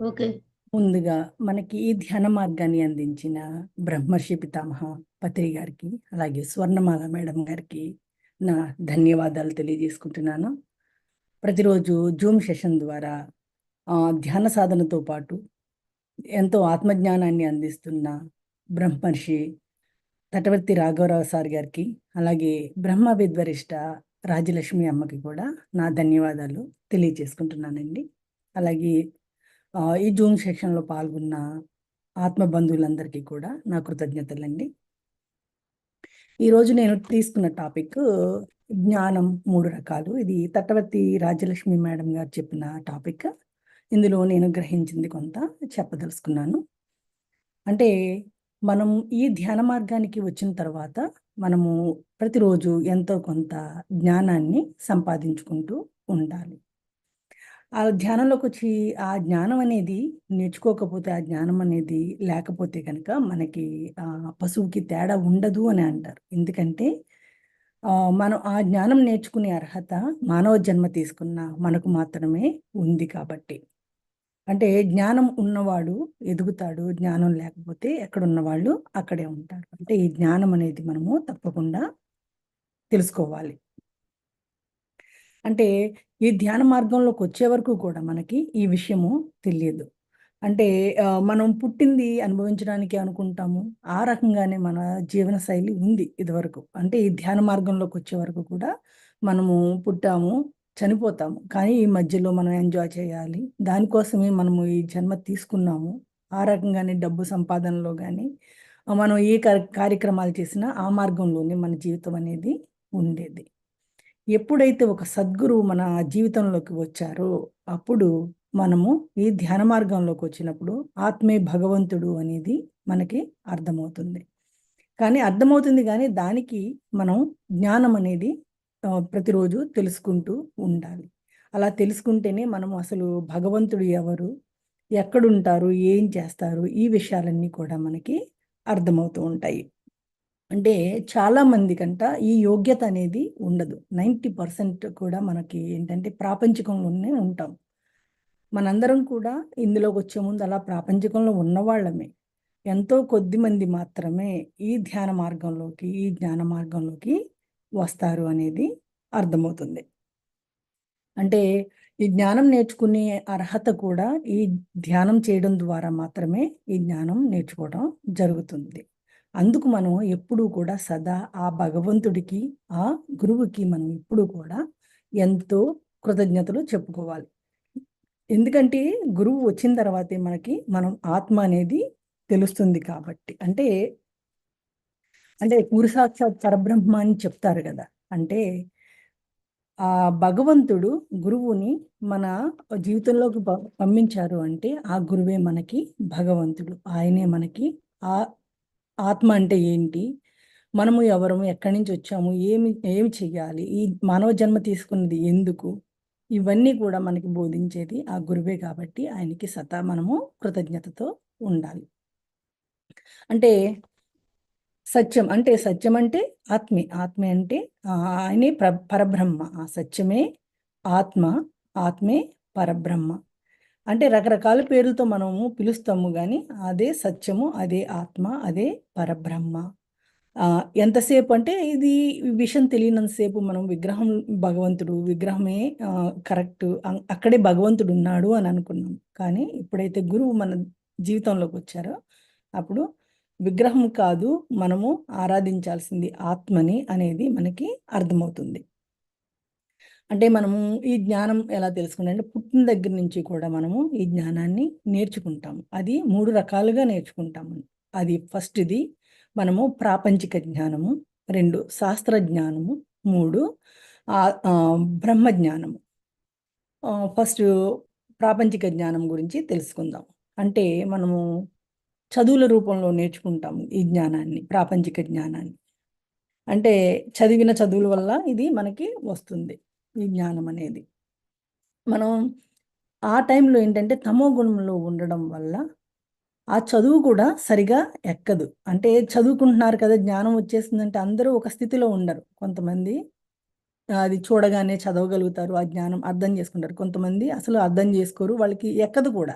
Okay. ముందుగా మనకి ఈ ధ్యాన మార్గాన్ని అందించిన బ్రహ్మర్షి పితామహ పత్రి గారికి, అలాగే స్వర్ణమాల మేడం గారికి నా ధన్యవాదాలు తెలియజేసుకుంటున్నాను. ప్రతిరోజు జూమ్ సెషన్ ద్వారా ధ్యాన సాధనతో పాటు ఎంతో ఆత్మజ్ఞానాన్ని అందిస్తున్న బ్రహ్మర్షి తటవర్తి రాఘవరావు సార్ గారికి, అలాగే బ్రహ్మ విద్వరిష్ట రాజలక్ష్మి అమ్మకి కూడా నా ధన్యవాదాలు తెలియజేసుకుంటున్నానండి. అలాగే ఈ జూమ్ సెక్షన్లో పాల్గొన్న ఆత్మ బంధువులందరికీ కూడా నా కృతజ్ఞతలండి. ఈరోజు నేను తీసుకున్న టాపిక్ జ్ఞానం మూడు రకాలు. ఇది తట్టవర్తి రాజ్యలక్ష్మి మేడం గారు చెప్పిన టాపిక్. ఇందులో నేను గ్రహించింది కొంత చెప్పదలుచుకున్నాను. అంటే మనం ఈ ధ్యాన మార్గానికి వచ్చిన తర్వాత మనము ప్రతిరోజు ఎంతో కొంత జ్ఞానాన్ని సంపాదించుకుంటూ ఉండాలి. ఆ ధ్యానంలోకి వచ్చి ఆ జ్ఞానం అనేది నేర్చుకోకపోతే, ఆ జ్ఞానం అనేది లేకపోతే కనుక మనకి ఆ పశువుకి తేడా ఉండదు అని అంటారు. ఎందుకంటే మనం ఆ జ్ఞానం నేర్చుకునే అర్హత మానవ జన్మ తీసుకున్న మనకు మాత్రమే ఉంది కాబట్టి. అంటే జ్ఞానం ఉన్నవాడు ఎదుగుతాడు. జ్ఞానం లేకపోతే ఎక్కడున్నవాళ్ళు అక్కడే ఉంటారు. అంటే ఈ జ్ఞానం అనేది మనము తప్పకుండా తెలుసుకోవాలి. అంటే ఈ ధ్యాన మార్గంలోకొచ్చే వరకు కూడా మనకి ఈ విషయము తెలియదు. అంటే మనం పుట్టింది అనుభవించడానికి అనుకుంటాము. ఆ రకంగానే మన జీవన శైలి ఉంది ఇదివరకు. అంటే ఈ ధ్యాన మార్గంలోకొచ్చే వరకు కూడా మనము పుట్టాము, చనిపోతాము. కానీ ఈ మధ్యలో మనం ఎంజాయ్ చేయాలి. దానికోసమే మనము ఈ జన్మ తీసుకున్నాము. ఆ రకంగానే డబ్బు సంపాదనలో కానీ మనం ఏ కార్యక్రమాలు చేసినా ఆ మార్గంలోనే మన జీవితం అనేది ఉండేది. ఎప్పుడైతే ఒక సద్గురువు మన జీవితంలోకి వచ్చారో, అప్పుడు మనము ఈ ధ్యాన మార్గంలోకి వచ్చినప్పుడు ఆత్మే భగవంతుడు అనేది మనకి అర్థమవుతుంది. కానీ అర్థమవుతుంది కానీ దానికి మనం జ్ఞానం అనేది ప్రతిరోజు తెలుసుకుంటూ ఉండాలి. అలా తెలుసుకుంటేనే మనం అసలు భగవంతుడు ఎవరు? ఎక్కడుంటారు? ఏం చేస్తారు? ఈ విషయాలన్నీ కూడా మనకి అర్థమవుతూ ఉంటాయి. అంటే చాలా మందికంట ఈ యోగ్యత అనేది ఉండదు. 90% కూడా మనకి ఏంటంటే ప్రాపంచికంలోనే ఉంటాం. మనందరం కూడా ఇందులోకి వచ్చే ముందు అలా ప్రాపంచికంలో ఉన్నవాళ్ళమే. ఎంతో కొద్ది మంది మాత్రమే ఈ ధ్యాన మార్గంలోకి, ఈ జ్ఞాన మార్గంలోకి వస్తారు అనేది అర్థమవుతుంది. అంటే ఈ జ్ఞానం నేర్చుకునే అర్హత కూడా ఈ ధ్యానం చేయడం ద్వారా మాత్రమే ఈ జ్ఞానం నేర్చుకోవడం జరుగుతుంది. అందుకు మనం ఎప్పుడూ కూడా సదా ఆ భగవంతుడికి, ఆ గురువుకి మనం ఎప్పుడూ కూడా ఎంతో కృతజ్ఞతలు చెప్పుకోవాలి. ఎందుకంటే గురువు వచ్చిన తర్వాతే మనకి మనం ఆత్మ అనేది తెలుస్తుంది కాబట్టి. అంటే అంటే గురు సాక్షాత్ పరబ్రహ్మ అని చెప్తారు కదా అంటే ఆ భగవంతుడు గురువుని మన జీవితంలోకి పంపించారు అంటే ఆ గురువే మనకి భగవంతుడు. ఆయనే మనకి ఆ ఆత్మ అంటే ఏంటి? మనము ఎవరము? ఎక్కడి నుంచి వచ్చాము? ఏమి ఏమి చెయ్యాలి? ఈ మానవ జన్మ తీసుకున్నది ఎందుకు? ఇవన్నీ కూడా మనకి బోధించేది ఆ గురువే కాబట్టి ఆయనకి సదా మనము కృతజ్ఞతతో ఉండాలి. అంటే సత్యం అంటే సత్యం అంటే ఆత్మే. ఆత్మే అంటే ఆయనే ప్ర పరబ్రహ్మ. ఆ సత్యమే ఆత్మ. ఆత్మే పరబ్రహ్మ. అంటే రకరకాల పేర్లతో మనము పిలుస్తాము కానీ అదే సత్యము, అదే ఆత్మ, అదే పరబ్రహ్మ. ఎంతసేపు అంటే ఇది విషయం తెలియనంత సేపు మనం విగ్రహం భగవంతుడు, విగ్రహమే కరెక్ట్ అక్కడే అక్కడే భగవంతుడున్నాడు అని అనుకున్నాం. కానీ ఎప్పుడైతే గురువు మన జీవితంలోకి వచ్చారో అప్పుడు విగ్రహం కాదు మనము ఆరాధించాల్సింది ఆత్మని అనేది మనకి అర్థమవుతుంది. అంటే మనము ఈ జ్ఞానం ఎలా తెలుసుకున్నామంటే పుట్టిన దగ్గర నుంచి కూడా మనము ఈ జ్ఞానాన్ని నేర్చుకుంటాము. అది మూడు రకాలుగా నేర్చుకుంటాము. అది ఫస్ట్‌ది మనము ప్రాపంచిక జ్ఞానము, రెండు శాస్త్ర జ్ఞానము, మూడు బ్రహ్మ జ్ఞానము. ఫస్ట్ ప్రాపంచిక జ్ఞానం గురించి తెలుసుకుందాం. అంటే మనము చదువుల రూపంలో నేర్చుకుంటాము ఈ జ్ఞానాన్ని, ప్రాపంచిక జ్ఞానాన్ని. అంటే చదివిన చదువుల వల్ల ఇది మనకి వస్తుంది. ఈ జ్ఞానం అనేది. మనం ఆ టైంలో ఏంటంటే తమో గుణంలో ఉండడం వల్ల ఆ చదువు కూడా సరిగా ఎక్కదు. అంటే చదువుకుంటున్నారు కదా! జ్ఞానం వచ్చేసిందంటే అందరూ ఒక స్థితిలో ఉండరు. కొంతమంది అది చూడగానే చదవగలుగుతారు. ఆ జ్ఞానం అర్థం చేసుకుంటారు. కొంతమంది అసలు అర్థం చేసుకోరు. వాళ్ళకి ఎక్కదు కూడా.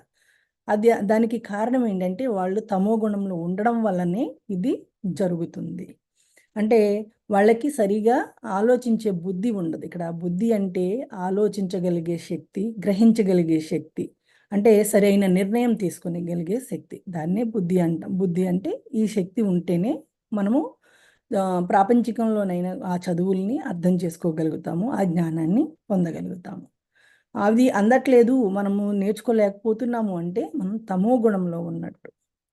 అది దానికి కారణం ఏంటంటే వాళ్ళు తమో గుణంలో ఉండడం వల్లనే ఇది జరుగుతుంది అంటే వాళ్ళకి సరిగా ఆలోచించే బుద్ధి ఉండదు. ఇక్కడ బుద్ధి అంటే ఆలోచించగలిగే శక్తి గ్రహించగలిగే శక్తి. అంటే సరైన నిర్ణయం తీసుకునేగలిగే శక్తి. దాన్నే బుద్ధి అంటాం. బుద్ధి అంటే ఈ శక్తి ఉంటేనే మనము ప్రాపంచికంలోనైనా ఆ చదువుల్ని అర్థం చేసుకోగలుగుతాము ఆ జ్ఞానాన్ని పొందగలుగుతాము. అది అందట్లేదు మనము నేర్చుకోలేకపోతున్నాము అంటే మనం తమో గుణంలో ఉన్నట్టు.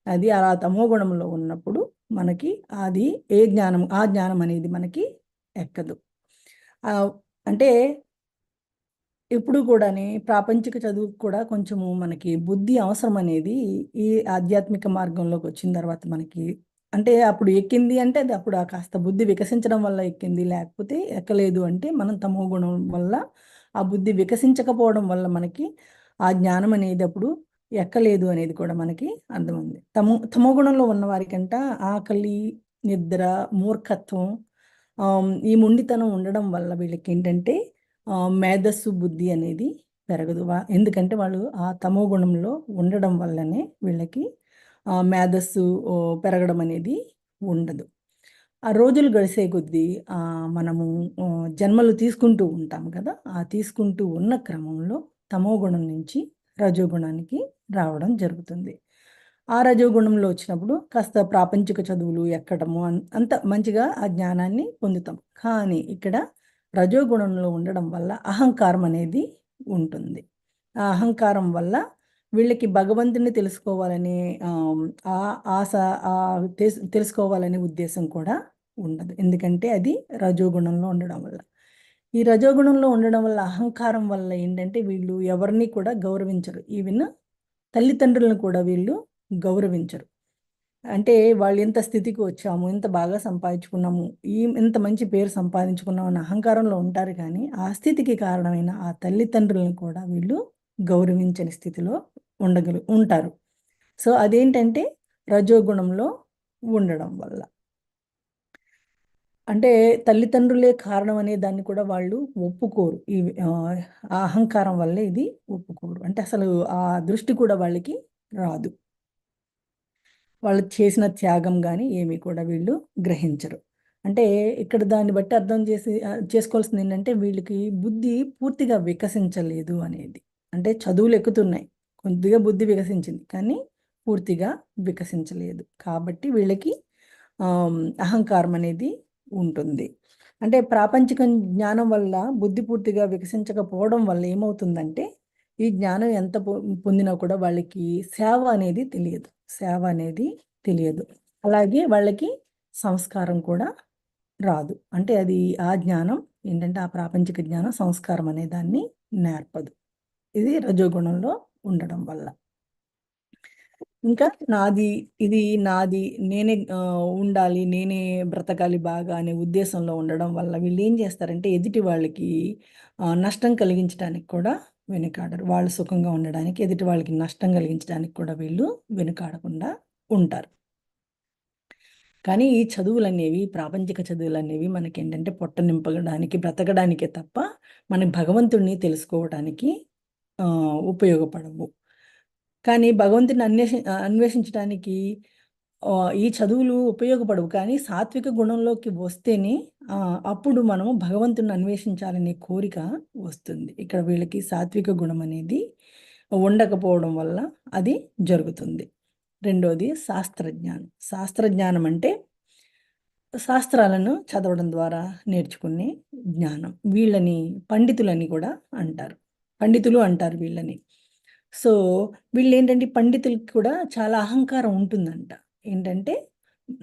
అది అలా తమో గుణంలో ఉన్నప్పుడు మనకి అది ఏ జ్ఞానం ఆ జ్ఞానం అనేది మనకి ఎక్కదు. అంటే ఎప్పుడు కూడాని ప్రాపంచిక చదువు కూడా కొంచెము మనకి బుద్ధి అవసరం అనేది ఈ ఆధ్యాత్మిక మార్గంలోకి వచ్చిన తర్వాత మనకి అంటే అప్పుడు ఎక్కింది అంటే అది అప్పుడు ఆ కాస్త బుద్ధి వికసించడం వల్ల ఎక్కింది లేకపోతే ఎక్కలేదు అంటే మనం తమో గుణం వల్ల ఆ బుద్ధి వికసించకపోవడం వల్ల మనకి ఆ జ్ఞానం అనేది అప్పుడు ఎక్కలేదు అనేది కూడా మనకి అర్థమైంది. తమో తమో గుణంలో ఉన్న వారికంట ఆకలి నిద్ర మూర్ఖత్వం ఈ మొండితనం ఉండడం వల్ల వీళ్ళకి ఏంటంటే మేధస్సు బుద్ధి అనేది పెరగదు. ఎందుకంటే వాళ్ళు ఆ తమో గుణంలో ఉండడం వల్లనే వీళ్ళకి మేధస్సు పెరగడం అనేది ఉండదు. ఆ రోజులు గడిసే కొద్దీ మనము జన్మలు తీసుకుంటూ ఉంటాం కదా. ఆ తీసుకుంటూ ఉన్న క్రమంలో తమో గుణం నుంచి రజోగుణానికి రావడం జరుగుతుంది. ఆ రజోగుణంలో వచ్చినప్పుడు కాస్త ప్రాపంచిక చదువులు ఎక్కడము అంత మంచిగా ఆ జ్ఞానాన్ని పొందుతాం. కానీ ఇక్కడ రజోగుణంలో ఉండడం వల్ల అహంకారం అనేది ఉంటుంది. ఆ అహంకారం వల్ల వీళ్ళకి భగవంతుని తెలుసుకోవాలనే ఆ ఆశ ఆ తెలుసుకోవాలనే ఉద్దేశం కూడా ఉండదు. ఎందుకంటే అది రజోగుణంలో ఉండడం వల్ల. ఈ రజోగుణంలో ఉండడం వల్ల అహంకారం వల్ల ఏంటంటే వీళ్ళు ఎవరిని కూడా గౌరవించరు. ఈవెన్ తల్లిదండ్రులను కూడా వీళ్ళు గౌరవించరు. అంటే వాళ్ళు ఎంత స్థితికి వచ్చాము ఎంత బాగా సంపాదించుకున్నాము ఈ ఎంత మంచి పేరు సంపాదించుకున్నాము అన్న అహంకారంలో ఉంటారు కానీ ఆ స్థితికి కారణమైన ఆ తల్లిదండ్రులను కూడా వీళ్ళు గౌరవించని స్థితిలో ఉండగలు ఉంటారు. సో అదేంటంటే రజోగుణంలో ఉండడం వల్ల. అంటే తల్లిదండ్రులే కారణం అనే దాన్ని కూడా వాళ్ళు ఒప్పుకోరు. ఈ అహంకారం వల్లే ఇది ఒప్పుకోరు. అంటే అసలు ఆ దృష్టి కూడా వాళ్ళకి రాదు. వాళ్ళు చేసిన త్యాగం కానీ ఏమీ కూడా వీళ్ళు గ్రహించరు. అంటే ఇక్కడ దాన్ని బట్టి అర్థం చేసి చేసుకోవాల్సింది ఏంటంటే వీళ్ళకి బుద్ధి పూర్తిగా వికసించలేదు అనేది. అంటే చదువులు ఎక్కుతున్నాయి. కొద్దిగా బుద్ధి వికసించింది కానీ పూర్తిగా వికసించలేదు. కాబట్టి వీళ్ళకి అహంకారం అనేది ఉంటుంది. అంటే ప్రాపంచిక జ్ఞానం వల్ల బుద్ధి పూర్తిగా వికసించకపోవడం వల్ల ఏమవుతుందంటే ఈ జ్ఞానం ఎంత పొందినా కూడా వాళ్ళకి సేవ అనేది తెలియదు. సేవ అనేది తెలియదు. అలాగే వాళ్ళకి సంస్కారం కూడా రాదు. అంటే అది ఆ జ్ఞానం ఏంటంటే ఆ ప్రాపంచిక జ్ఞానం సంస్కారం అనే దాన్ని నేర్పదు. ఇది రజోగుణంలో ఉండడం వల్ల. ఇంకా నాది ఇది నాది నేనే ఉండాలి నేనే బ్రతకాలి బాగా అనే ఉద్దేశంలో ఉండడం వల్ల వీళ్ళు ఏం చేస్తారంటే ఎదుటి వాళ్ళకి నష్టం కలిగించడానికి కూడా వెనుకాడరు. వాళ్ళు సుఖంగా ఉండడానికి ఎదుటి వాళ్ళకి నష్టం కలిగించడానికి కూడా వీళ్ళు వెనుకాడకుండా ఉంటారు. కానీ ఈ చదువులనేవి ప్రాపంచిక చదువులనేవి మనకి ఏంటంటే పొట్ట నింపడానికి బ్రతకడానికే తప్ప మన భగవంతుడిని తెలుసుకోవడానికి ఉపయోగపడవు. కానీ భగవంతుని అన్వేషి అన్వేషించడానికి ఈ చదువులు ఉపయోగపడవు. కానీ సాత్విక గుణంలోకి వస్తేనే అప్పుడు మనం భగవంతుని అన్వేషించాలనే కోరిక వస్తుంది. ఇక్కడ వీళ్ళకి సాత్విక గుణం అనేది ఉండకపోవడం వల్ల అది జరుగుతుంది. రెండోది శాస్త్రజ్ఞానం. శాస్త్రజ్ఞానం అంటే శాస్త్రాలను చదవడం ద్వారా నేర్చుకునే జ్ఞానం. వీళ్ళని పండితులని కూడా అంటారు. పండితులు అంటారు వీళ్ళని. సో వీళ్ళు ఏంటంటే పండితులకి కూడా చాలా అహంకారం ఉంటుందంట. ఏంటంటే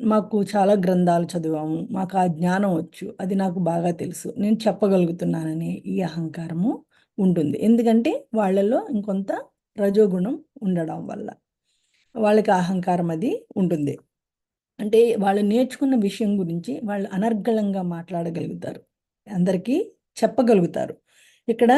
మాకు చాలా గ్రంథాలు చదివాము మాకు ఆ జ్ఞానం వచ్చు అది నాకు బాగా తెలుసు నేను చెప్పగలుగుతున్నాననే ఈ అహంకారము ఉంటుంది. ఎందుకంటే వాళ్ళల్లో ఇంకొంత రజోగుణం ఉండడం వల్ల వాళ్ళకి అహంకారం అది ఉంటుంది. అంటే వాళ్ళు నేర్చుకున్న విషయం గురించి వాళ్ళు అనర్గళంగా మాట్లాడగలుగుతారు. అందరికీ చెప్పగలుగుతారు. ఇక్కడ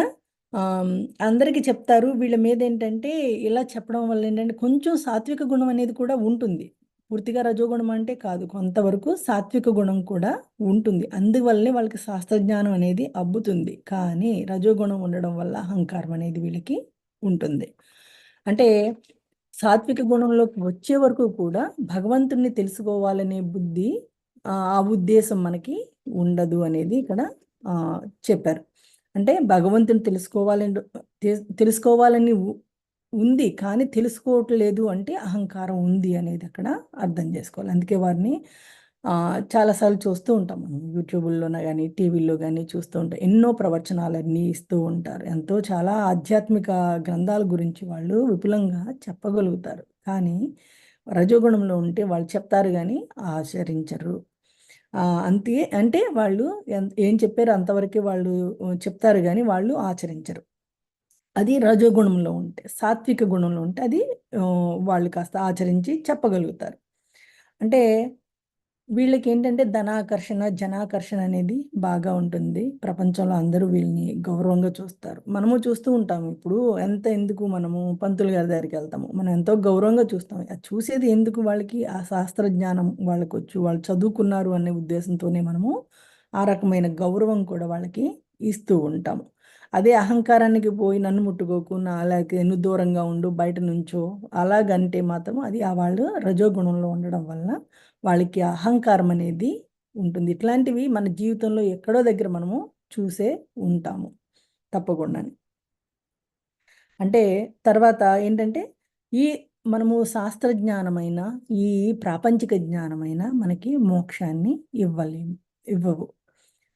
అందరికీ చెప్తారు. వీళ్ళ మీద ఏంటంటే ఇలా చెప్పడం వల్ల ఏంటంటే కొంచెం సాత్విక గుణం అనేది కూడా ఉంటుంది. పూర్తిగా రజోగుణం అంటే కాదు. కొంతవరకు సాత్విక గుణం కూడా ఉంటుంది. అందువల్లనే వాళ్ళకి శాస్త్రజ్ఞానం అనేది అబ్బుతుంది. కానీ రజోగుణం ఉండడం వల్ల అహంకారం అనేది వీళ్ళకి ఉంటుంది. అంటే సాత్విక గుణంలోకి వచ్చే వరకు కూడా భగవంతుణ్ణి తెలుసుకోవాలనే బుద్ధి ఆ ఆ ఉద్దేశం మనకి ఉండదు అనేది ఇక్కడ చెప్పారు. అంటే భగవంతుని తెలుసుకోవాలని తెలుసుకోవాలని ఉ- ఉంది కానీ తెలుసుకోవట్లేదు అంటే అహంకారం ఉంది అనేది అక్కడ అర్థం చేసుకోవాలి. అందుకే వారిని చాలాసార్లు చూస్తూ ఉంటాం మనం. యూట్యూబ్లోనే కానీ టీవీలో కానీ చూస్తూ ఉంటాం. ఎన్నో ప్రవచనాలన్నీ ఇస్తూ ఉంటారు. ఎంతో చాలా ఆధ్యాత్మిక గ్రంథాల గురించి వాళ్ళు విపులంగా చెప్పగలుగుతారు. కానీ రజోగుణంలో ఉంటే వాళ్ళు చెప్తారు కానీ ఆచరించరు. అంతే అంటే వాళ్ళు ఏం చెప్పారో అంతవరకే వాళ్ళు చెప్తారు కానీ వాళ్ళు ఆచరించరు. అది రజోగుణంలో ఉంటే సాత్విక గుణంలో ఉంటే అది వాళ్ళు కాస్త ఆచరించి చెప్పగలుగుతారు. అంటే వీళ్ళకి ఏంటంటే ధనాకర్షణ జనాకర్షణ అనేది బాగా ఉంటుంది. ప్రపంచంలో అందరూ వీళ్ళని గౌరవంగా చూస్తారు. మనము చూస్తూ ఉంటాము. ఇప్పుడు ఎంత ఎందుకు మనము పంతులు గారి దగ్గరికి వెళ్తాము? మనం ఎంతో గౌరవంగా చూస్తాం అది చూసేది ఎందుకు వాళ్ళకి? ఆ శాస్త్ర జ్ఞానం వాళ్ళకి వచ్చి వాళ్ళు చదువుకున్నారు అనే ఉద్దేశంతోనే మనము ఆ రకమైన గౌరవం కూడా వాళ్ళకి ఇస్తూ ఉంటాము. అదే అహంకారానికి పోయి నన్ను ముట్టుకోకు నా అలాగే నువ్వు దూరంగా ఉండు బయట నుంచో. అలాగంటే మాత్రం అది ఆ వాళ్ళు రజోగుణంలో ఉండడం వల్ల వాళ్ళకి అహంకారం అనేది ఉంటుంది. ఇట్లాంటివి మన జీవితంలో ఎక్కడో దగ్గర మనము చూసే ఉంటాము. తప్పకుండా. అంటే తర్వాత ఏంటంటే ఈ మనము శాస్త్రజ్ఞానమైన ఈ ప్రాపంచిక జ్ఞానమైన మనకి మోక్షాన్ని ఇవ్వలేము ఇవ్వవు.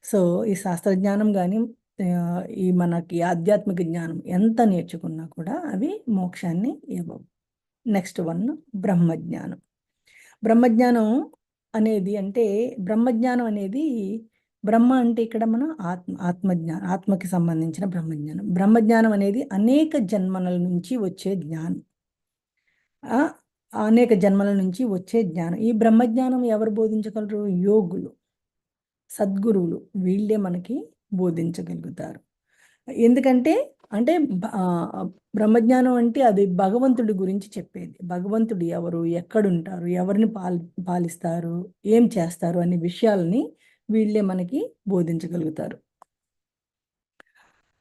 సో ఈ శాస్త్రజ్ఞానం కానీ ఈ మనకి ఆధ్యాత్మిక జ్ఞానం ఎంత నేర్చుకున్నా కూడా అవి మోక్షాన్ని ఇవ్వవు. నెక్స్ట్ వన్ బ్రహ్మజ్ఞానం. బ్రహ్మజ్ఞానం అనేది అంటే బ్రహ్మజ్ఞానం అనేది బ్రహ్మ అంటే ఇక్కడ మన ఆత్మ ఆత్మజ్ఞానం ఆత్మకి సంబంధించిన బ్రహ్మజ్ఞానం. బ్రహ్మజ్ఞానం అనేది అనేక జన్మల నుంచి వచ్చే జ్ఞానం. అనేక జన్మల నుంచి వచ్చే జ్ఞానం. ఈ బ్రహ్మజ్ఞానం ఎవరు బోధించగలరు? యోగులు సద్గురువులు. వీళ్ళే మనకి బోధించగలుగుతారు. ఎందుకంటే అంటే బ్రహ్మజ్ఞానం అంటే అది భగవంతుడి గురించి చెప్పేది. భగవంతుడు ఎవరు ఎక్కడుంటారు ఎవరిని పాలి పాలిస్తారు ఏం చేస్తారు అనే విషయాలని వీళ్ళే మనకి బోధించగలుగుతారు.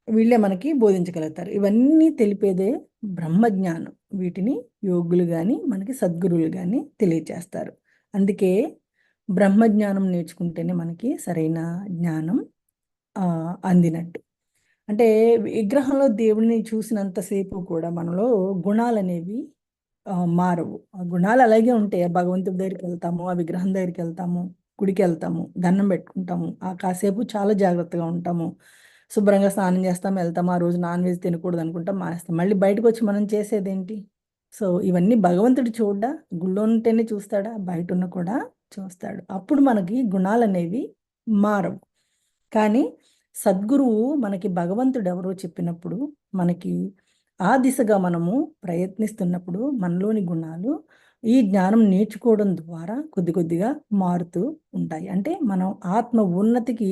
వీళ్ళే మనకి బోధించగలుగుతారు. ఇవన్నీ తెలిపేదే బ్రహ్మజ్ఞానం. వీటిని యోగులు కానీ మనకి సద్గురువులు కానీ తెలియచేస్తారు. అందుకే బ్రహ్మజ్ఞానం నేర్చుకుంటేనే మనకి సరైన జ్ఞానం అందినట్టు. అంటే విగ్రహంలో దేవుడిని చూసినంతసేపు కూడా మనలో గుణాలు అనేవి మారవు. ఆ గుణాలు అలాగే ఉంటాయి. ఆ భగవంతుడి దగ్గరికి వెళ్తాము ఆ విగ్రహం దగ్గరికి వెళ్తాము గుడికి వెళ్తాము దండం పెట్టుకుంటాము. ఆ కాసేపు చాలా జాగ్రత్తగా ఉంటాము. శుభ్రంగా స్నానం చేస్తాము వెళ్తాము ఆ రోజు నాన్ వెజ్ తినకూడదు అనుకుంటాం మానేస్తాం. మళ్ళీ బయటకు వచ్చి మనం చేసేదేంటి? సో ఇవన్నీ భగవంతుడు చూడ్డా గుళ్ళో ఉంటేనే చూస్తాడా బయట ఉన్న కూడా చూస్తాడు. అప్పుడు మనకి గుణాలు అనేవి మారవు. కానీ సద్గురువు మనకి భగవంతుడు ఎవరో చెప్పినప్పుడు మనకి ఆ దిశగా మనము ప్రయత్నిస్తున్నప్పుడు మనలోని గుణాలు ఈ జ్ఞానం నేర్చుకోవడం ద్వారా కొద్ది కొద్దిగా మారుతూ ఉంటాయి. అంటే మనం ఆత్మ ఉన్నతికి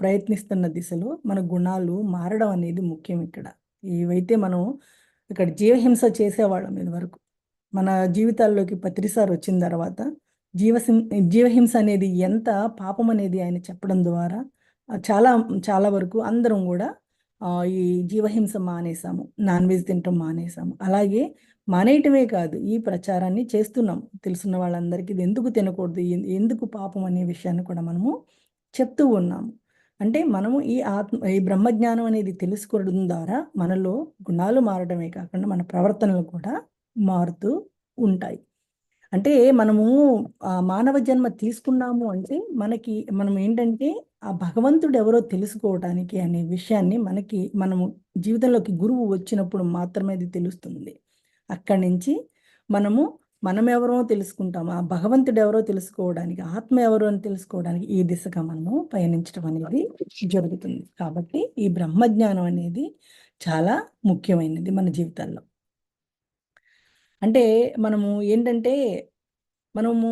ప్రయత్నిస్తున్న దిశలో మన గుణాలు మారడం అనేది ముఖ్యం ఇక్కడ. ఏవైతే మనం ఇక్కడ జీవహింస చేసేవాళ్ళం ఇది వరకు మన జీవితాల్లోకి పత్రిసారి వచ్చిన తర్వాత జీవసిం జీవహింస అనేది ఎంత పాపం అనేది ఆయన చెప్పడం ద్వారా చాలా చాలా వరకు అందరం కూడా ఈ జీవహింస మానేసాము నాన్ వెజ్ తినటం మానేసాము. అలాగే మానేయటమే కాదు ఈ ప్రచారాన్ని చేస్తున్నాం. తెలుసున్న వాళ్ళందరికీ ఇది ఎందుకు తినకూడదు ఎందుకు పాపం అనే విషయాన్ని కూడా మనము చెప్తూ ఉన్నాము. అంటే మనము ఈ ఆత్మ ఈ బ్రహ్మజ్ఞానం అనేది తెలుసుకోవడం ద్వారా మనలో గుణాలు మారడమే కాకుండా మన ప్రవర్తనలు కూడా మారుతూ ఉంటాయి. అంటే మనము ఆ మానవ జన్మ తీసుకున్నాము అంటే మనకి మనం ఏంటంటే ఆ భగవంతుడు ఎవరో తెలుసుకోవటానికి అనే విషయాన్ని మనకి మనము జీవితంలోకి గురువు వచ్చినప్పుడు మాత్రమే అది తెలుస్తుంది. అక్కడి నుంచి మనము మనం ఎవరో తెలుసుకుంటాము ఆ భగవంతుడు ఎవరో తెలుసుకోవడానికి ఆత్మ ఎవరో అని తెలుసుకోవడానికి ఈ దిశగా మనము పయనించడం అనేది జరుగుతుంది. కాబట్టి ఈ బ్రహ్మజ్ఞానం అనేది చాలా ముఖ్యమైనది మన జీవితాల్లో. అంటే మనము ఏంటంటే మనము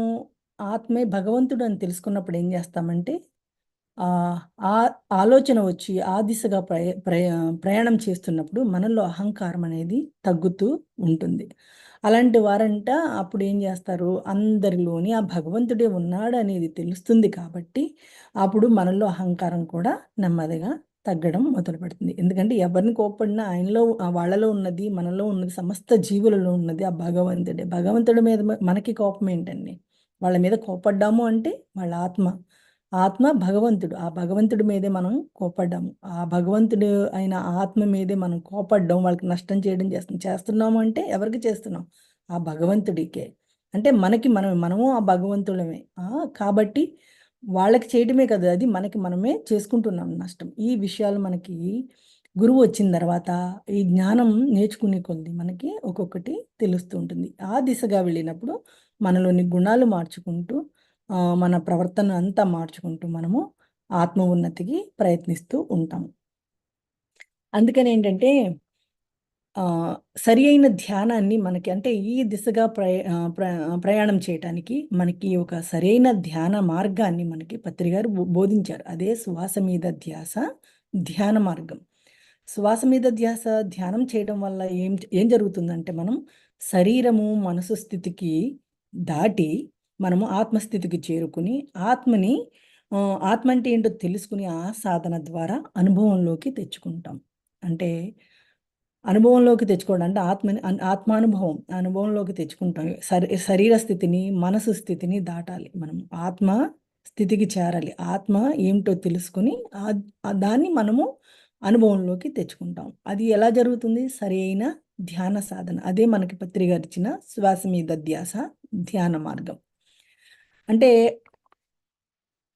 ఆత్మే భగవంతుడు అని తెలుసుకున్నప్పుడు ఏం చేస్తామంటే ఆ ఆలోచన వచ్చి ఆ దిశగా ప్రయ ప్రయ ప్రయాణం చేస్తున్నప్పుడు మనలో అహంకారం అనేది తగ్గుతూ ఉంటుంది. అలాంటి వారంట అప్పుడు ఏం చేస్తారు? అందరిలోని ఆ భగవంతుడే ఉన్నాడు అనేది తెలుస్తుంది కాబట్టి అప్పుడు మనలో అహంకారం కూడా నెమ్మదిగా తగ్గడం మొదలు పెడుతుంది ఎందుకంటే ఎవరిని కోప్పడినా ఆయనలో ఆ వాళ్ళలో ఉన్నది మనలో ఉన్నది సమస్త జీవులలో ఉన్నది ఆ భగవంతుడే. భగవంతుడి మీద మనకి కోపం ఏంటండి? వాళ్ళ మీద కోపడ్డాము అంటే వాళ్ళ ఆత్మ. ఆత్మ భగవంతుడు. ఆ భగవంతుడి మీదే మనం కోపడ్డాము. ఆ భగవంతుడు అయిన ఆత్మ మీదే మనం కోపడ్డం వాళ్ళకి నష్టం చేయడం చేస్తున్నాం చేస్తున్నాము అంటే ఎవరికి చేస్తున్నాం? ఆ భగవంతుడికే. అంటే మనకి మనం మనము ఆ భగవంతుడమే కాబట్టి వాళ్ళకి చేయడమే కదా అది మనకి మనమే చేసుకుంటున్నాం నష్టం. ఈ విషయాలు మనకి గురువు వచ్చిన తర్వాత ఈ జ్ఞానం నేర్చుకునే కొద్ది మనకి ఒక్కొక్కటి తెలుస్తూ ఉంటుంది. ఆ దిశగా వెళ్ళినప్పుడు మనలోని గుణాలు మార్చుకుంటూ మన ప్రవర్తన అంతా మార్చుకుంటూ మనము ఆత్మ ఉన్నతికి ప్రయత్నిస్తూ ఉంటాము. అందుకని ఏంటంటే సరి అయిన ధ్యానాన్ని మనకి అంటే ఈ దిశగా ప్రయ ప్ర ప్రయాణం చేయటానికి మనకి ఒక సరైన ధ్యాన మార్గాన్ని మనకి పత్రి గారు బో- బోధించారు. అదే శ్వాస మీద ధ్యాస ధ్యాన మార్గం. శ్వాస మీద ధ్యాస ధ్యానం చేయడం వల్ల ఏం ఏం జరుగుతుందంటే మనం శరీరము మనసు స్థితికి దాటి మనము ఆత్మస్థితికి చేరుకుని ఆత్మని ఆత్మ అంటే ఏంటో తెలుసుకుని ఆ సాధన ద్వారా అనుభవంలోకి తెచ్చుకుంటాం. అంటే అనుభవంలోకి తెచ్చుకోవడం అంటే ఆత్మని ఆత్మానుభవం అనుభవంలోకి తెచ్చుకుంటాం. శరీ శరీర స్థితిని మనసు స్థితిని దాటాలి. మనం ఆత్మ స్థితికి చేరాలి. ఆత్మ ఏమిటో తెలుసుకుని ఆ దాన్ని మనము అనుభవంలోకి తెచ్చుకుంటాం. అది ఎలా జరుగుతుంది? సరి అయిన ధ్యాన సాధన. అదే మనకి పత్రిక ఇచ్చిన శ్వాస మీద ధ్యాస ధ్యాన మార్గం. అంటే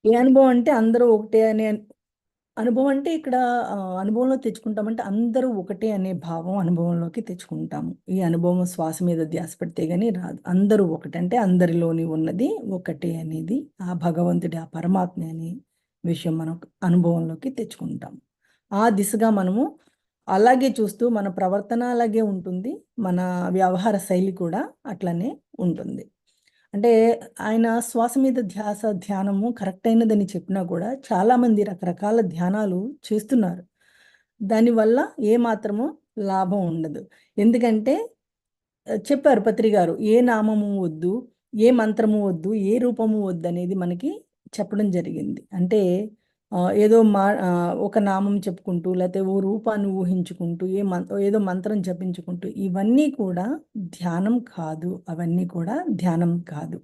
ఏ అనుభవం అంటే అందరూ ఒకటే అనే అనుభవం అంటే ఇక్కడ అనుభవంలో తెచ్చుకుంటామంటే అందరూ ఒకటే అనే భావం అనుభవంలోకి తెచ్చుకుంటాము. ఈ అనుభవం శ్వాస మీద ధ్యాస పెడితే గానీ రాదు. అందరూ ఒకటి అంటే అందరిలోని ఉన్నది ఒకటే అనేది ఆ భగవంతుడి ఆ పరమాత్మ అనే విషయం మనం అనుభవంలోకి తెచ్చుకుంటాం ఆ దిశగా మనము అలాగే చూస్తూ మన ప్రవర్తన అలాగే ఉంటుంది మన వ్యవహార శైలి కూడా అట్లనే ఉంటుంది. అంటే ఆయన శ్వాస మీద ధ్యాస ధ్యానము కరెక్ట్ అయినదని చెప్పినా కూడా చాలామంది రకరకాల ధ్యానాలు చేస్తున్నారు. దానివల్ల ఏ మాత్రము లాభం ఉండదు. ఎందుకంటే చెప్పారు పత్రి గారు ఏ నామము వద్దు ఏ మంత్రము వద్దు ఏ రూపము వద్దు అనేది మనకి చెప్పడం జరిగింది. అంటే ఏదో మా ఒక నామం చెప్పుకుంటూ లేకపోతే ఓ రూపాన్ని ఊహించుకుంటూ ఏ మంత్ ఏదో మంత్రం జపించుకుంటూ ఇవన్నీ కూడా ధ్యానం కాదు. అవన్నీ కూడా ధ్యానం కాదు.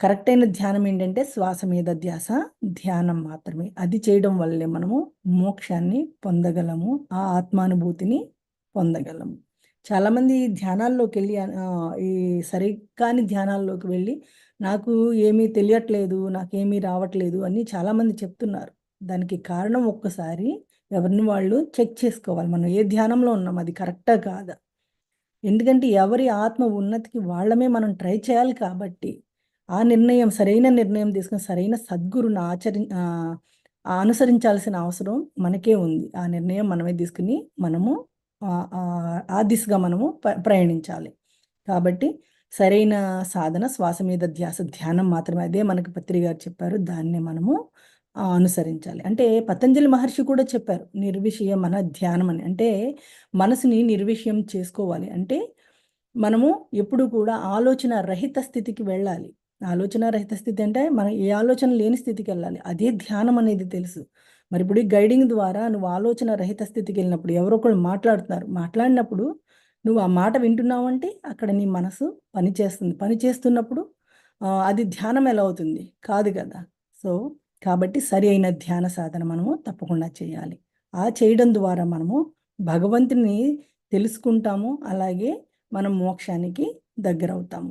కరెక్ట్ అయిన ధ్యానం ఏంటంటే శ్వాస మీద ధ్యాస ధ్యానం మాత్రమే. అది చేయడం వల్లే మనము మోక్షాన్ని పొందగలము ఆ ఆత్మానుభూతిని పొందగలము. చాలామంది ఈ ధ్యానాల్లోకి వెళ్ళి ఈ సరికాని ధ్యానాల్లోకి వెళ్ళి నాకు ఏమీ తెలియట్లేదు నాకేమీ రావట్లేదు అని చాలామంది చెప్తున్నారు. దానికి కారణం ఒక్కసారి ఎవరిని వాళ్ళు చెక్ చేసుకోవాలి. మనం ఏ ధ్యానంలో ఉన్నాం అది కరెక్టా కాదా? ఎందుకంటే ఎవరి ఆత్మ ఉన్నతికి వాళ్ళమే మనం ట్రై చేయాలి కాబట్టి ఆ నిర్ణయం సరైన నిర్ణయం తీసుకుని సరైన సద్గురుని ఆచరి అనుసరించాల్సిన అవసరం మనకే ఉంది. ఆ నిర్ణయం మనమే తీసుకుని మనము ఆ దిశగా మనము ప్రయాణించాలి. కాబట్టి సరైన సాధన శ్వాస మీద ధ్యాస ధ్యానం మాత్రమే. అదే మనకి పత్రి గారు చెప్పారు. దాన్ని మనము అనుసరించాలి. అంటే పతంజలి మహర్షి కూడా చెప్పారు నిర్విషయ మన ధ్యానం అని. అంటే మనసుని నిర్విషయం చేసుకోవాలి. అంటే మనము ఎప్పుడు కూడా ఆలోచన రహిత స్థితికి వెళ్ళాలి. ఆలోచన రహిత స్థితి అంటే మనం ఏ ఆలోచన లేని స్థితికి వెళ్ళాలి. అదే ధ్యానం అనేది తెలుసు. మరి ఇప్పుడు ఈ గైడింగ్ ద్వారా నువ్వు ఆలోచన రహిత స్థితికి వెళ్ళినప్పుడు ఎవరో ఒకళ్ళు మాట్లాడుతున్నారు. మాట్లాడినప్పుడు నువ్వు ఆ మాట వింటున్నావు అంటే అక్కడ నీ మనసు పనిచేస్తుంది పని చేస్తున్నప్పుడు అది ధ్యానం ఎలా అవుతుంది? కాదు కదా. సో కాబట్టి సరి అయిన ధ్యాన సాధన మనము తప్పకుండా చేయాలి. ఆ చేయడం ద్వారా మనము భగవంతుని తెలుసుకుంటాము. అలాగే మనం మోక్షానికి దగ్గరవుతాము. అవుతాము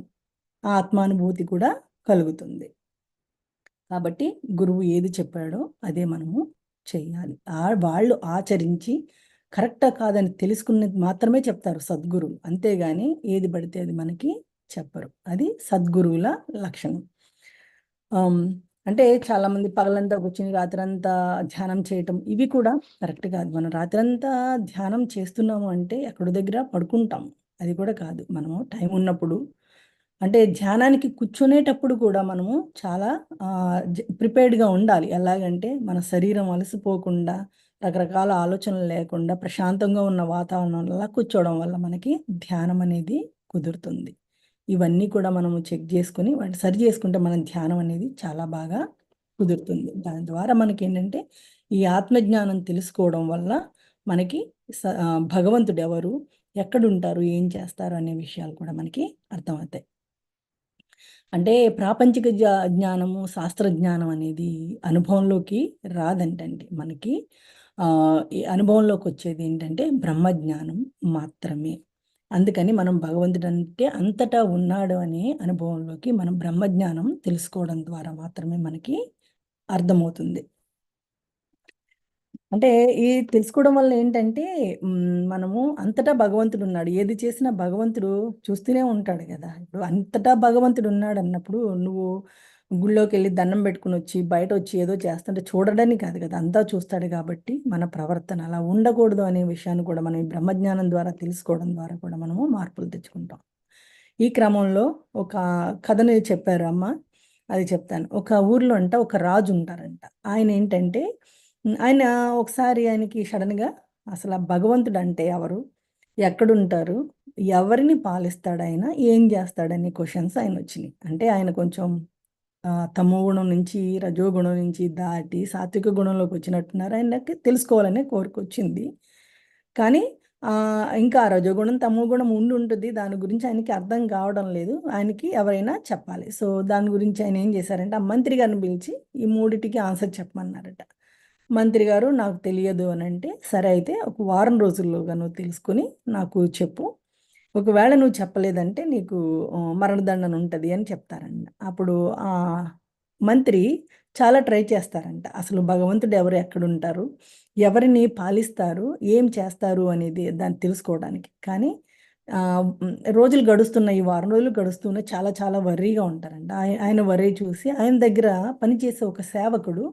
ఆత్మానుభూతి కూడా కలుగుతుంది. కాబట్టి గురువు ఏది చెప్పాడో అదే మనము చేయాలి. ఆ వాళ్ళు ఆచరించి కరెక్టా కాదని తెలుసుకున్నది మాత్రమే చెప్తారు సద్గురువు. అంతేగాని ఏది పడితే అది మనకి చెప్పరు. అది సద్గురువుల లక్షణం. అంటే చాలామంది పగలంతా కూర్చుని రాత్రంతా ధ్యానం చేయటం ఇవి కూడా కరెక్ట్ కాదు. మనం రాత్రంతా ధ్యానం చేస్తున్నాము అంటే ఎక్కడి దగ్గర పడుకుంటాం అది కూడా కాదు. మనము టైం ఉన్నప్పుడు అంటే ధ్యానానికి కూర్చునేటప్పుడు కూడా మనము చాలా ప్రిపేర్డ్గా ఉండాలి. ఎలాగంటే మన శరీరం అలసిపోకుండా రకరకాల ఆలోచనలు లేకుండా ప్రశాంతంగా ఉన్న వాతావరణంలో కూర్చోవడం వల్ల మనకి ధ్యానం అనేది కుదురుతుంది. ఇవన్నీ కూడా మనము చెక్ చేసుకొని వాటిని సరి చేసుకుంటే మన ధ్యానం అనేది చాలా బాగా కుదురుతుంది. దాని ద్వారా మనకి ఏంటంటే ఈ ఆత్మజ్ఞానం తెలుసుకోవడం వల్ల మనకి స భగవంతుడు ఎవరు ఎక్కడుంటారు ఏం చేస్తారు అనే విషయాలు కూడా మనకి అర్థమవుతాయి. అంటే ప్రాపంచిక జ్ఞానము శాస్త్ర జ్ఞానం అనేది అనుభవంలోకి రాదంటండి. మనకి అనుభవంలోకి వచ్చేది ఏంటంటే బ్రహ్మజ్ఞానం మాత్రమే. అందుకని మనం భగవంతుడు అంటే అంతటా ఉన్నాడు అనే అనుభవంలోకి మనం బ్రహ్మజ్ఞానం తెలుసుకోవడం ద్వారా మాత్రమే మనకి అర్థమవుతుంది. అంటే ఈ తెలుసుకోవడం వల్ల ఏంటంటే మనము అంతటా భగవంతుడు ఉన్నాడు ఏది చేసినా భగవంతుడు చూస్తూనే ఉంటాడు కదా. ఇప్పుడు అంతటా భగవంతుడు ఉన్నాడు అన్నప్పుడు నువ్వు గుళ్ళోకి వెళ్ళి దండం పెట్టుకుని వచ్చి బయట వచ్చి ఏదో చేస్తుంటే చూడడానికి కాదు కదా అంతా చూస్తాడు కాబట్టి మన ప్రవర్తన అలా ఉండకూడదు అనే విషయాన్ని కూడా మనం ఈ బ్రహ్మజ్ఞానం ద్వారా తెలుసుకోవడం ద్వారా కూడా మనము మార్పులు తెచ్చుకుంటాం. ఈ క్రమంలో ఒక కథను చెప్పారు అమ్మ అది చెప్తాను. ఒక ఊర్లో అంట ఒక రాజు ఉంటారంట. ఆయన ఏంటంటే ఆయన ఒకసారి ఆయనకి సడన్గా అసలు భగవంతుడు అంటే ఎవరు ఎక్కడుంటారు ఎవరిని పాలిస్తాడు ఆయన ఏం చేస్తాడని క్వశ్చన్స్ ఆయన వచ్చినాయి అంటే ఆయన కొంచెం తమో గుణం నుంచి రజోగుణం నుంచి దాటి సాత్విక గుణంలోకి వచ్చినట్టున్నారు. ఆయనకి తెలుసుకోవాలనే కోరిక వచ్చింది. కానీ ఇంకా రజోగుణం తమో గుణం ఉండి ఉంటుంది. దాని గురించి ఆయనకి అర్థం కావడం లేదు. ఆయనకి ఎవరైనా చెప్పాలి. సో దాని గురించి ఆయన ఏం చేశారంటే ఆ మంత్రి గారిని పిలిచి ఈ మూడిటికి ఆన్సర్ చెప్పమన్నారట. మంత్రి గారు నాకు తెలియదు అని అంటే సరే అయితే ఒక వారం రోజుల్లోగా నువ్వు తెలుసుకుని నాకు చెప్పు. ఒకవేళ నువ్వు చెప్పలేదంటే నీకు మరణదండన ఉంటుంది అని చెప్తారంట అప్పుడు ఆ మంత్రి చాలా ట్రై చేస్తారంట. అసలు భగవంతుడు ఎవరు ఎక్కడుంటారు ఎవరిని పాలిస్తారు ఏం చేస్తారు అనేది దాన్ని తెలుసుకోవడానికి. కానీ రోజులు గడుస్తున్న ఈ వారం రోజులు గడుస్తున్న చాలా చాలా వర్రీగా ఉంటారంట. ఆయన వర్రీ చూసి ఆయన దగ్గర పనిచేసే ఒక సేవకుడు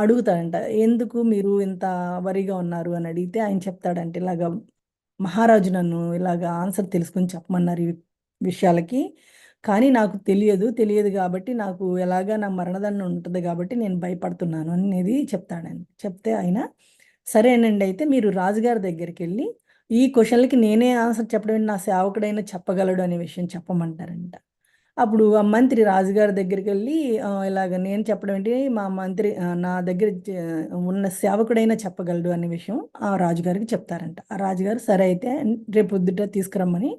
అడుగుతాడంట ఎందుకు మీరు ఇంత వరిగా ఉన్నారు? అని అడిగితే ఆయన చెప్తాడంటే ఇలాగ మహారాజు నన్ను ఇలాగ ఆన్సర్ తెలుసుకొని చెప్పమన్నారు ఈ విషయాలకి. కానీ నాకు తెలియదు తెలియదు కాబట్టి నాకు ఎలాగా నా మరణదండ ఉంటుంది కాబట్టి నేను భయపడుతున్నాను అనేది చెప్తాడని చెప్తే ఆయన సరేనండి అయితే మీరు రాజుగారి దగ్గరికి వెళ్ళి ఈ క్వశ్చన్లకి నేనే ఆన్సర్ చెప్పడం నా సేవకుడైనా చెప్పగలడు అనే విషయం చెప్పమంటారంట. అప్పుడు ఆ మంత్రి రాజుగారి దగ్గరికి వెళ్ళి ఇలాగ నేను చెప్పడం ఏంటి మా మంత్రి నా దగ్గర ఉన్న సేవకుడైనా చెప్పగలడు అనే విషయం ఆ రాజుగారికి చెప్తారంట. ఆ రాజుగారు సరే అయితే రేపు పొద్దుట తీసుకురమ్మని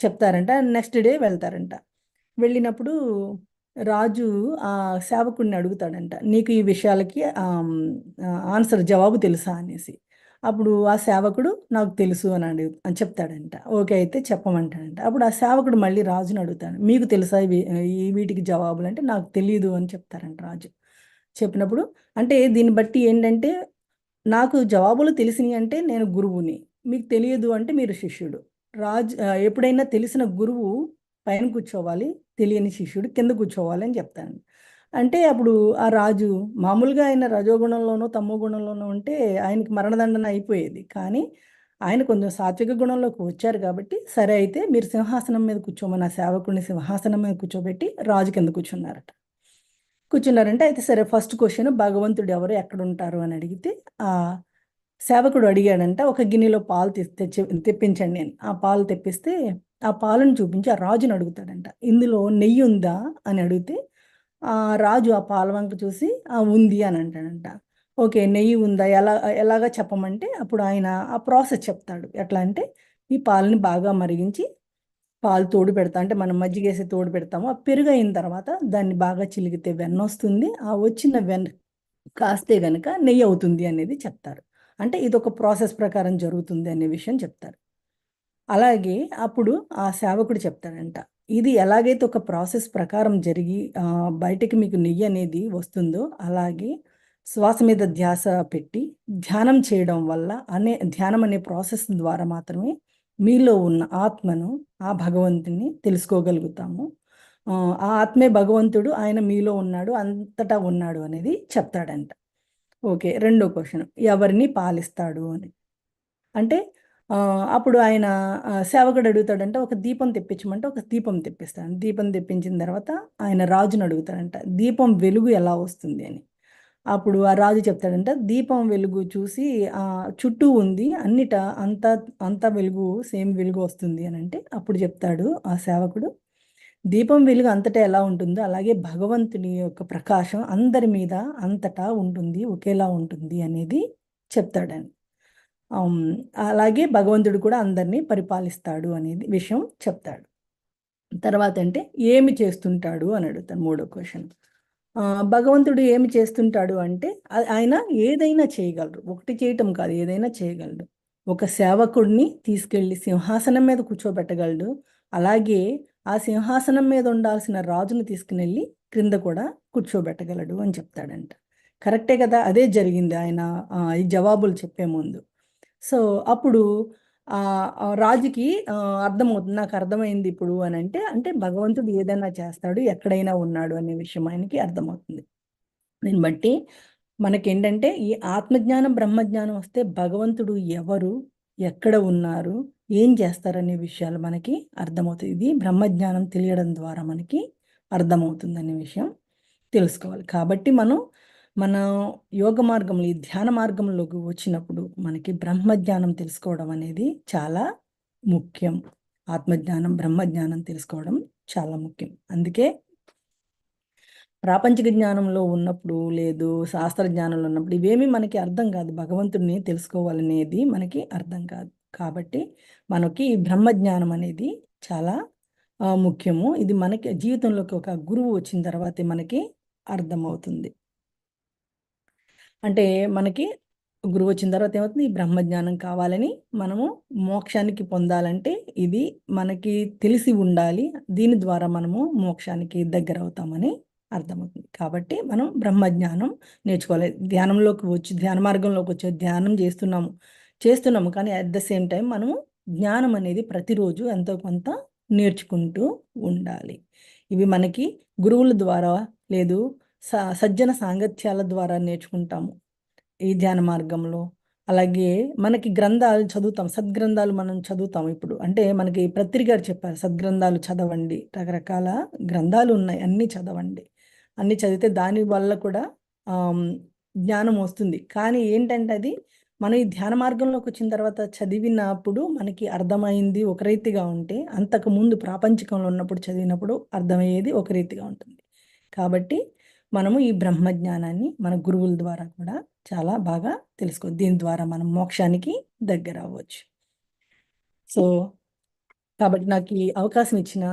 చెప్తారంట. నెక్స్ట్ డే వెళ్తారంట. వెళ్ళినప్పుడు రాజు ఆ సేవకుడిని అడుగుతాడంట. నీకు ఈ విషయాలకి ఆన్సర్ జవాబు తెలుసా అనేసి. అప్పుడు ఆ సేవకుడు నాకు తెలుసు అని అడుగు అని చెప్తాడంట. ఓకే అయితే చెప్పమంటాడంట. అప్పుడు ఆ సేవకుడు మళ్ళీ రాజుని అడుగుతాడు. మీకు తెలుసా ఈ వీటికి జవాబులు? అంటే నాకు తెలియదు అని చెప్తారంట రాజు. చెప్పినప్పుడు అంటే దీన్ని బట్టి ఏంటంటే నాకు జవాబులు తెలిసినాయి అంటే నేను గురువుని. మీకు తెలియదు అంటే మీరు శిష్యుడు. రాజు ఎప్పుడైనా తెలిసిన గురువు పైన కూర్చోవాలి తెలియని శిష్యుడు కింద కూర్చోవాలి అని చెప్తాను అంటే అప్పుడు ఆ రాజు మామూలుగా ఆయన రజోగుణంలోనో తమో గుణంలోనో ఉంటే ఆయనకి మరణదండన అయిపోయేది. కానీ ఆయన కొంచెం సాత్విక గుణంలోకి వచ్చారు కాబట్టి సరే అయితే మీరు సింహాసనం మీద కూర్చోమని ఆ సేవకుడిని సింహాసనం మీద కూర్చోబెట్టి రాజు కింద కూర్చున్నారట. కూర్చున్నారంటే అయితే సరే ఫస్ట్ క్వశ్చన్ భగవంతుడు ఎవరు ఎక్కడ ఉంటారు అని అడిగితే ఆ సేవకుడు అడిగాడంట ఒక గిన్నెలో పాలు తెచ్చి తెప్పించండి నేను. ఆ పాలు తెప్పిస్తే ఆ పాలను చూపించి ఆ రాజుని అడుగుతాడంట. ఇందులో నెయ్యి ఉందా? అని అడిగితే రాజు ఆ పాలవంక చూసి ఉంది అని అంటాడంట. ఓకే నెయ్యి ఉందా? ఎలా ఎలాగా చెప్పమంటే అప్పుడు ఆయన ఆ ప్రాసెస్ చెప్తాడు. ఎట్లా అంటే ఈ పాలని బాగా మరిగించి పాలు తోడు పెడతా అంటే మనం మజ్జిగేసి తోడు పెడతాము. ఆ పెరుగు అయిన తర్వాత దాన్ని బాగా చిలిగితే వెన్న వస్తుంది. ఆ వచ్చిన వెన్న కాస్తే గనక నెయ్యి అవుతుంది అనేది చెప్తారు. అంటే ఇది ఒక ప్రాసెస్ ప్రకారం జరుగుతుంది అనే విషయం చెప్తారు. అలాగే అప్పుడు ఆ సేవకుడు చెప్తాడంట. ఇది ఎలాగైతే ఒక ప్రాసెస్ ప్రకారం జరిగి బయటికి మీకు నెయ్యి అనేది వస్తుందో అలాగే శ్వాస మీద ధ్యాస పెట్టి ధ్యానం చేయడం వల్ల అనే ధ్యానం అనే ప్రాసెస్ ద్వారా మాత్రమే మీలో ఉన్న ఆత్మను ఆ భగవంతుని తెలుసుకోగలుగుతాము. ఆ ఆత్మే భగవంతుడు ఆయన మీలో ఉన్నాడు అంతటా ఉన్నాడు అనేది చెప్తాడంట. ఓకే రెండో క్వశ్చన్. ఎవరిని పాలిస్తాడు అని? అంటే అప్పుడు ఆయన సేవకుడు అడుగుతాడంటే ఒక దీపం తెప్పించమంటే ఒక దీపం తెప్పిస్తాడు దీపం తెప్పించిన తర్వాత ఆయన రాజుని అడుగుతాడంట దీపం వెలుగు ఎలా వస్తుంది? అని. అప్పుడు ఆ రాజు చెప్తాడంట దీపం వెలుగు చూసి చుట్టూ ఉంది అన్నిట అంత అంత వెలుగు సేమ్ వెలుగు వస్తుంది అని అంటే అప్పుడు చెప్తాడు ఆ సేవకుడు దీపం వెలుగు అంతటా ఎలా ఉంటుందో అలాగే భగవంతుని యొక్క ప్రకాశం అందరి మీద అంతటా ఉంటుంది ఒకేలా ఉంటుంది అనేది చెప్తాడని. అలాగే భగవంతుడు కూడా అందరినీ పరిపాలిస్తాడు అనేది విషయం చెప్తాడు. తర్వాత అంటే ఏమి చేస్తుంటాడు అని అడుగుతాను మూడో క్వశ్చన్ భగవంతుడు ఏమి చేస్తుంటాడు అంటే ఆయన ఏదైనా చేయగలరు ఒకటి చేయటం కాదు ఏదైనా చేయగలడు. ఒక సేవకుడిని తీసుకెళ్ళి సింహాసనం మీద కూర్చోబెట్టగలడు. అలాగే ఆ సింహాసనం మీద ఉండాల్సిన రాజును తీసుకుని క్రింద కూడా కూర్చోబెట్టగలడు అని చెప్తాడంట. కరెక్టే కదా? అదే జరిగింది ఆయన. ఈ జవాబులు చెప్పే ముందు. సో అప్పుడు రాజుకి అర్థమవుతుంది నాకు అర్థమైంది ఇప్పుడు అని అంటే అంటే భగవంతుడు ఏదైనా చేస్తాడు ఎక్కడైనా ఉన్నాడు అనే విషయం ఆయనకి అర్థమవుతుంది. దీన్ని బట్టి మనకేంటంటే ఈ ఆత్మజ్ఞానం బ్రహ్మజ్ఞానం వస్తే భగవంతుడు ఎవరు ఎక్కడ ఉన్నారు ఏం చేస్తారనే విషయాలు మనకి అర్థమవుతుంది ఇది బ్రహ్మజ్ఞానం తెలియడం ద్వారా మనకి అర్థమవుతుంది అనే విషయం తెలుసుకోవాలి. కాబట్టి మనం మన యోగ మార్గంలో ఈ ధ్యాన మార్గంలోకి వచ్చినప్పుడు మనకి బ్రహ్మజ్ఞానం తెలుసుకోవడం అనేది చాలా ముఖ్యం. ఆత్మజ్ఞానం బ్రహ్మజ్ఞానం తెలుసుకోవడం చాలా ముఖ్యం. అందుకే ప్రాపంచిక జ్ఞానంలో ఉన్నప్పుడు లేదు శాస్త్ర జ్ఞానంలో ఉన్నప్పుడు ఇవేమీ మనకి అర్థం కాదు. భగవంతుడిని తెలుసుకోవాలనేది మనకి అర్థం కాదు. కాబట్టి మనకి ఈ బ్రహ్మజ్ఞానం అనేది చాలా ముఖ్యము. ఇది మనకి జీవితంలోకి ఒక గురువు వచ్చిన తర్వాతే మనకి అర్థమవుతుంది. అంటే మనకి గురువు వచ్చిన తర్వాత ఏమవుతుంది? ఈ బ్రహ్మజ్ఞానం కావాలని మనము మోక్షానికి పొందాలంటే ఇది మనకి తెలిసి ఉండాలి. దీని ద్వారా మనము మోక్షానికి దగ్గర అవుతామని అర్థమవుతుంది. కాబట్టి మనం బ్రహ్మజ్ఞానం నేర్చుకోవాలి. ధ్యానంలోకి వచ్చి ధ్యాన మార్గంలోకి వచ్చి ధ్యానం చేస్తున్నాము. చేస్తున్నాము. కానీ అట్ ద సేమ్ టైం మనము జ్ఞానం అనేది ప్రతిరోజు ఎంతో కొంత నేర్చుకుంటూ ఉండాలి. ఇవి మనకి గురువుల ద్వారా లేదు సజ్జన సాంగత్యాల ద్వారా నేర్చుకుంటాము ఈ ధ్యాన మార్గంలో. అలాగే మనకి గ్రంథాలు చదువుతాం సద్గ్రంథాలు మనం చదువుతాం ఇప్పుడు. అంటే మనకి పత్రి గారు చెప్పారు సద్గ్రంథాలు చదవండి రకరకాల గ్రంథాలు ఉన్నాయి అన్నీ చదవండి. అన్నీ చదివితే దాని వల్ల కూడా జ్ఞానం వస్తుంది. కానీ ఏంటంటే అది మనం ఈ ధ్యాన మార్గంలోకి వచ్చిన తర్వాత చదివినప్పుడు మనకి అర్థమైంది ఒక రీతిగా ఉంటే అంతకు ముందు ప్రాపంచికంలో ఉన్నప్పుడు చదివినప్పుడు అర్థమయ్యేది ఒక రీతిగా ఉంటుంది. కాబట్టి మనము ఈ బ్రహ్మజ్ఞానాన్ని మన గురువుల ద్వారా కూడా చాలా బాగా తెలుసుకో దీని ద్వారా మనం మోక్షానికి దగ్గర అవ్వచ్చు సో కాబట్టి నాకు ఈ అవకాశం ఇచ్చిన